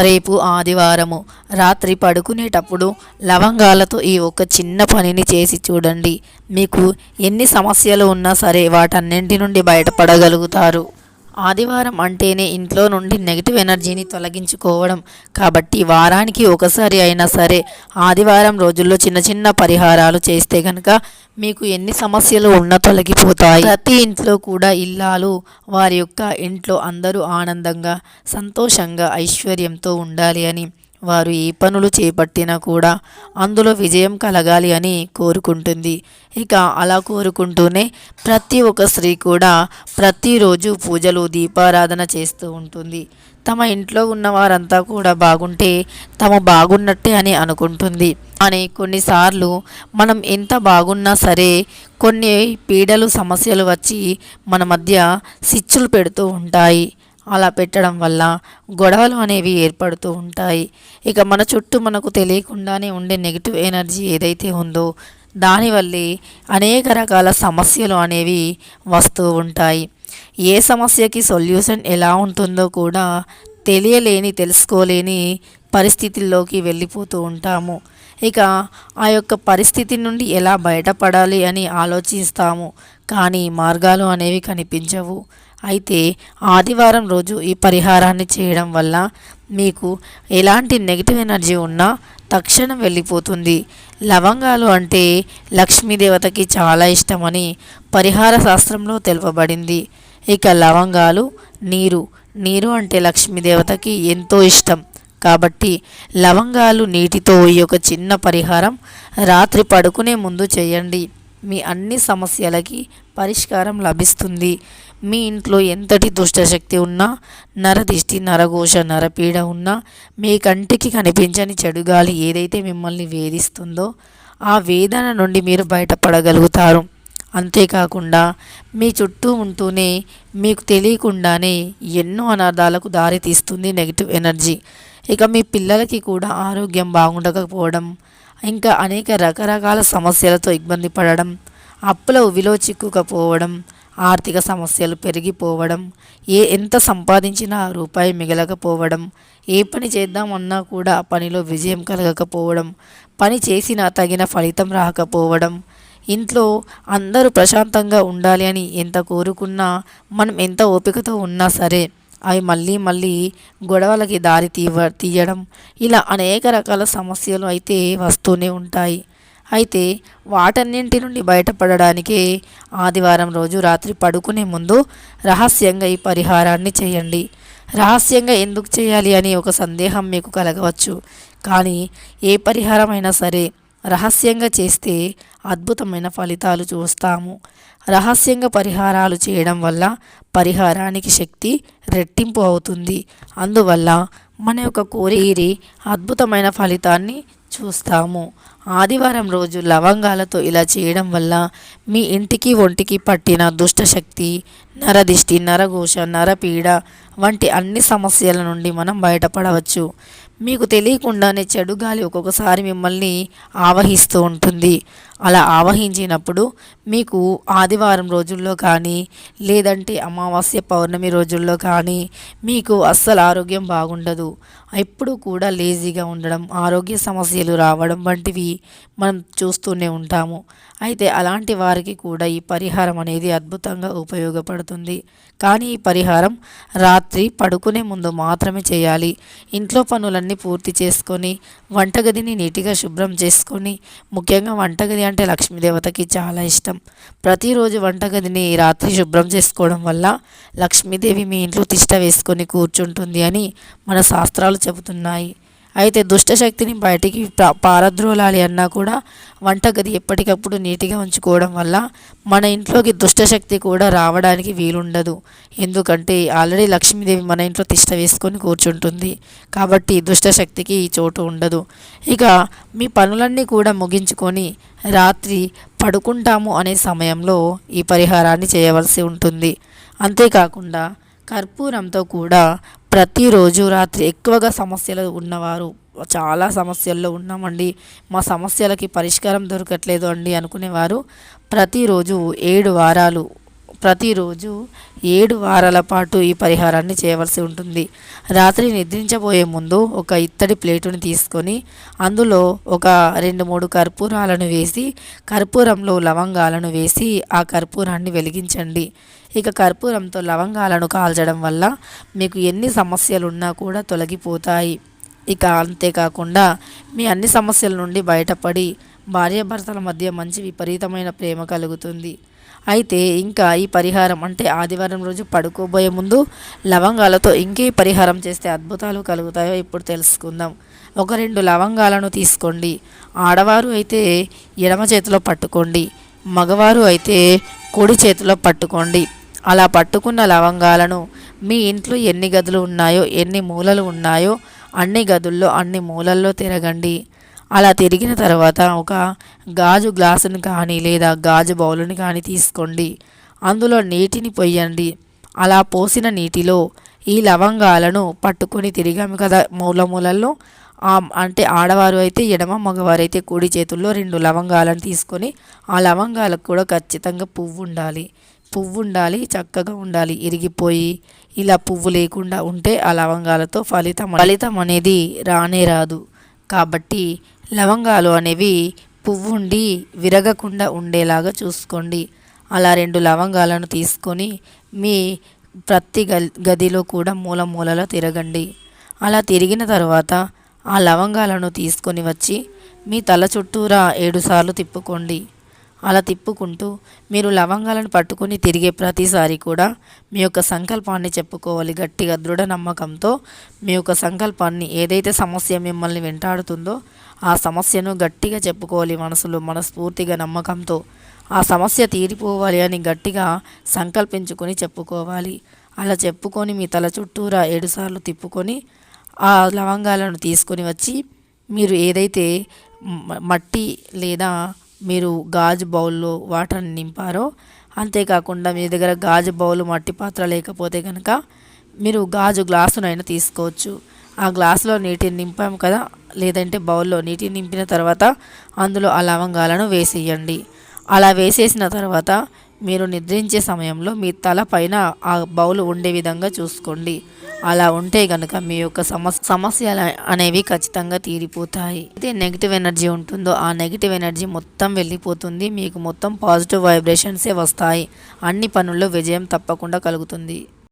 రేపు ఆదివారము రాత్రి పడుకునేటప్పుడు లవంగాలతో ఈ ఒక చిన్న పనిని చేసి చూడండి. మీకు ఎన్ని సమస్యలు ఉన్నా సరే వాటన్నింటి నుండి బయటపడగలుగుతారు. ఆదివారం అంటేనే ఇంట్లో నుండి నెగిటివ్ ఎనర్జీని తొలగించుకోవడం. కాబట్టి వారానికి ఒకసారి అయినా సరే ఆదివారం రోజుల్లో చిన్న చిన్న పరిహారాలు చేస్తే కనుక మీకు ఎన్ని సమస్యలు ఉన్నా తొలగిపోతాయి. ప్రతి ఇంట్లో కూడా ఇల్లాలు వారి యొక్క ఇంట్లో అందరూ ఆనందంగా సంతోషంగా ఐశ్వర్యంతో ఉండాలి అని వారు ఏ పనులు చేపట్టినా కూడా అందులో విజయం కలగాలి అని కోరుకుంటుంది. ఇక అలా కోరుకుంటూనే ప్రతి ఒక్క స్త్రీ కూడా ప్రతిరోజు పూజలు దీపారాధన చేస్తూ ఉంటుంది. తమ ఇంట్లో ఉన్న వారంతా కూడా బాగుంటే తమ బాగున్నట్టే అని అనుకుంటుంది. కానీ కొన్నిసార్లు మనం ఎంత బాగున్నా సరే కొన్ని పీడలు సమస్యలు వచ్చి మన మధ్య సిచ్చులు పెడుతూ ఉంటాయి. అలా పెట్టడం వల్ల గొడవలు అనేవి ఏర్పడుతూ ఉంటాయి. ఇక మన చుట్టూ మనకు తెలియకుండానే ఉండే నెగిటివ్ ఎనర్జీ ఏదైతే ఉందో దానివల్లే అనేక రకాల సమస్యలు అనేవి వస్తూ ఉంటాయి. ఏ సమస్యకి సొల్యూషన్ ఎలా ఉంటుందో కూడా తెలియలేని తెలుసుకోలేని పరిస్థితుల్లోకి వెళ్ళిపోతూ ఉంటాము. ఇక ఆ యొక్క పరిస్థితి నుండి ఎలా బయటపడాలి అని ఆలోచిస్తాము. కానీ మార్గాలు అనేవి కనిపించవు. అయితే ఆదివారం రోజు ఈ పరిహారాన్ని చేయడం వల్ల మీకు ఎలాంటి నెగిటివ్ ఎనర్జీ ఉన్నా తక్షణం వెళ్ళిపోతుంది. లవంగాలు అంటే లక్ష్మీదేవతకి చాలా ఇష్టమని పరిహార శాస్త్రంలో తెలుపబడింది. ఇక లవంగాలు నీరు నీరు అంటే లక్ష్మీదేవతకి ఎంతో ఇష్టం. కాబట్టి లవంగాలు నీటితో ఈ యొక్క చిన్న పరిహారం రాత్రి పడుకునే ముందు చేయండి. మీ అన్ని సమస్యలకి పరిష్కారం లభిస్తుంది. మీ ఇంట్లో ఎంతటి దుష్టశక్తి ఉన్నా నరదిష్టి నరఘోష నరపీడ ఉన్నా మీ కంటికి కనిపించని చెడుగాలి ఏదైతే మిమ్మల్ని వేధిస్తుందో ఆ వేదన నుండి మీరు బయటపడగలుగుతారు. అంతేకాకుండా మీ చుట్టూ ఉంటూనే మీకు తెలియకుండానే ఎన్నో అనర్థాలకు దారి తీస్తుంది నెగిటివ్ ఎనర్జీ. ఇక మీ పిల్లలకి కూడా ఆరోగ్యం బాగుండకపోవడం ఇంకా అనేక రకరకాల సమస్యలతో ఇబ్బంది పడడం అప్పుల ఉవిలో చిక్కుకపోవడం ఆర్థిక సమస్యలు పెరిగిపోవడం ఏ ఎంత సంపాదించినా రూపాయి మిగలకపోవడం ఏ పని చేద్దామన్నా కూడా పనిలో విజయం కలగకపోవడం పని చేసినా తగిన ఫలితం రాకపోవడం. ఇంట్లో అందరూ ప్రశాంతంగా ఉండాలి అని ఎంత కోరుకున్నా మనం ఎంత ఓపికతో ఉన్నా సరే అవి మళ్ళీ మళ్ళీ గొడవలకి దారి తీవ తీయడం. ఇలా అనేక రకాల సమస్యలు అయితే వస్తూనే ఉంటాయి. అయితే వాటన్నింటి నుండి బయటపడడానికే ఆదివారం రోజు రాత్రి పడుకునే ముందు రహస్యంగా ఈ పరిహారాన్ని చేయండి. రహస్యంగా ఎందుకు చేయాలి అని ఒక సందేహం మీకు కలగవచ్చు. కానీ ఏ పరిహారమైనా సరే రహస్యంగా చేస్తే అద్భుతమైన ఫలితాలు చూస్తాము. రహస్యంగా పరిహారాలు చేయడం వల్ల పరిహారానికి శక్తి రెట్టింపు అవుతుంది. అందువల్ల మన యొక్క కోరిరి అద్భుతమైన ఫలితాన్ని చూస్తాము. ఆదివారం రోజు లవంగాలతో ఇలా చేయడం వల్ల మీ ఇంటికి ఒంటికి పట్టిన దుష్టశక్తి నరదిష్టి నరఘోష నరపీడ వంటి అన్ని సమస్యల నుండి మనం బయటపడవచ్చు. మీకు తెలియకుండానే చెడు గాలి ఒక్కొక్కసారి మిమ్మల్ని ఆవహిస్తూ ఉంటుంది. అలా ఆవహించినప్పుడు మీకు ఆదివారం రోజుల్లో కానీ లేదంటే అమావాస్య పౌర్ణమి రోజుల్లో కానీ మీకు అస్సలు ఆరోగ్యం బాగుండదు. ఎప్పుడు కూడా లేజీగా ఉండడం ఆరోగ్య సమస్యలు రావడం వంటివి మనం చూస్తూనే ఉంటాము. అయితే అలాంటి వారికి కూడా ఈ పరిహారం అనేది అద్భుతంగా ఉపయోగపడుతుంది. కానీ ఈ పరిహారం రాత్రి పడుకునే ముందు మాత్రమే చేయాలి. ఇంట్లో పనులన్నీ పూర్తి చేసుకొని వంటగదిని నీటిగా శుభ్రం చేసుకొని ముఖ్యంగా వంటగది అంటే లక్ష్మీదేవతకి చాలా ఇష్టం. ప్రతిరోజు వంటగదిని రాత్రి శుభ్రం చేసుకోవడం వల్ల లక్ష్మీదేవి మీ ఇంట్లో తిష్ట వేసుకొని కూర్చుంటుంది అని మన శాస్త్రాలు చెబుతున్నాయి. అయితే దుష్టశక్తిని బయటికి పారద్రోలాలి అన్నా కూడా వంటగది ఎప్పటికప్పుడు నీట్గా ఉంచుకోవడం వల్ల మన ఇంట్లోకి దుష్టశక్తి కూడా రావడానికి వీలుండదు. ఎందుకంటే ఆల్రెడీ లక్ష్మీదేవి మన ఇంట్లో తిష్ట వేసుకొని కూర్చుంటుంది. కాబట్టి దుష్టశక్తికి ఈ చోటు ఉండదు. ఇక మీ పనులన్నీ కూడా ముగించుకొని రాత్రి పడుకుంటాము అనే సమయంలో ఈ పరిహారాన్ని చేయవలసి ఉంటుంది. అంతేకాకుండా కర్పూరంతో కూడా ప్రతిరోజు రాత్రి ఎక్కువగా సమస్యలు ఉన్నవారు చాలా సమస్యల్లో ఉన్నామండి. మా సమస్యలకి పరిష్కారం దొరకట్లేదు అండి అనుకునేవారు. ప్రతిరోజు ఏడు వారాలు ప్రతిరోజు ఏడు వారాల పాటు ఈ పరిహారాన్ని చేయవలసి ఉంటుంది. రాత్రి నిద్రించబోయే ముందు ఒక ఇత్తడి ప్లేటుని తీసుకొని అందులో ఒక రెండు మూడు కర్పూరాలను వేసి కర్పూరంలో లవంగాలను వేసి ఆ కర్పూరాన్ని వెలిగించండి. ఇక కర్పూరంతో లవంగాలను కాల్చడం వల్ల మీకు ఎన్ని సమస్యలు ఉన్నా కూడా తొలగిపోతాయి. ఇక అంతేకాకుండా మీ అన్ని సమస్యల నుండి బయటపడి భార్యాభర్తల మధ్య మంచి విపరీతమైన ప్రేమ కలుగుతుంది. అయితే ఇంకా ఈ పరిహారం అంటే ఆదివారం రోజు పడుకోబోయే ముందు లవంగాలతో ఇంకే పరిహారం చేస్తే అద్భుతాలు కలుగుతాయో ఇప్పుడు తెలుసుకుందాం. ఒక రెండు లవంగాలను తీసుకోండి. ఆడవారు అయితే ఎడమ చేతిలో పట్టుకోండి. మగవారు అయితే కుడి చేతిలో పట్టుకోండి. అలా పట్టుకున్న లవంగాలను మీ ఇంట్లో ఎన్ని గదులు ఉన్నాయో ఎన్ని మూలలు ఉన్నాయో అన్ని గదుల్లో అన్ని మూలల్లో తిరగండి. అలా తిరిగిన తర్వాత ఒక గాజు గ్లాసుని కానీ లేదా గాజు బౌలును కానీ తీసుకోండి. అందులో నీటిని పొయ్యండి. అలా పోసిన నీటిలో ఈ లవంగాలను పట్టుకొని తిరిగాము కదా మూలమూలల్లో అంటే ఆడవారు అయితే ఎడమ మగవారు అయితే కుడి చేతుల్లో రెండు లవంగాలను తీసుకొని ఆ లవంగాలకు కూడా ఖచ్చితంగా పువ్వు ఉండాలి. పువ్వు ఉండాలి చక్కగా ఉండాలి. ఇరిగిపోయి ఇలా పువ్వు లేకుండా ఉంటే ఆ లవంగాలతో ఫలితం ఫలితం అనేది రానే రాదు. కాబట్టి లవంగాలు అనేవి పువ్వు ఉండి విరగకుండా ఉండేలాగా చూసుకోండి. అలా రెండు లవంగాలను తీసుకొని మీ ప్రతి గదిలో కూడా మూల మూలలో తిరగండి. అలా తిరిగిన తర్వాత ఆ లవంగాలను తీసుకొని వచ్చి మీ తల చుట్టూరా ఏడుసార్లు తిప్పుకోండి. అలా తిప్పుకుంటూ మీరు లవంగాలను పట్టుకొని తిరిగే ప్రతిసారి కూడా మీ యొక్క సంకల్పాన్ని చెప్పుకోవాలి. గట్టిగా దృఢ నమ్మకంతో మీ యొక్క సంకల్పాన్ని ఏదైతే సమస్య మిమ్మల్ని వెంటాడుతుందో ఆ సమస్యను గట్టిగా చెప్పుకోవాలి మనసులో మనస్ఫూర్తిగా నమ్మకంతో. ఆ సమస్య తీరిపోవాలి అని గట్టిగా సంకల్పించుకొని చెప్పుకోవాలి. అలా చెప్పుకొని మీ తల చుట్టూరా ఏడుసార్లు తిప్పుకొని ఆ లవంగాలను తీసుకొని వచ్చి మీరు ఏదైతే మట్టి లేదా మీరు గాజు బౌల్లో వాటర్ని నింపారో అంతేకాకుండా మీ దగ్గర గాజు బౌల్ మట్టి పాత్ర లేకపోతే కనుక మీరు గాజు గ్లాసునైనా తీసుకోవచ్చు. ఆ గ్లాసులో నీటిని నింపాము కదా లేదంటే బౌల్లో నీటిని నింపిన తర్వాత అందులో ఆ లవంగాలను వేసేయండి. అలా వేసేసిన తర్వాత మీరు నిద్రించే సమయంలో మీ తల పైన ఆ బౌల్ ఉండే విధంగా చూసుకోండి. అలా ఉంటే కనుక మీ యొక్క సమస్య సమస్యలు అనేవి ఖచ్చితంగా తీరిపోతాయి. అయితే నెగిటివ్ ఎనర్జీ ఉంటుందో ఆ నెగిటివ్ ఎనర్జీ మొత్తం వెళ్ళిపోతుంది. మీకు మొత్తం పాజిటివ్ వైబ్రేషన్సే వస్తాయి. అన్ని పనుల్లో విజయం తప్పకుండా కలుగుతుంది.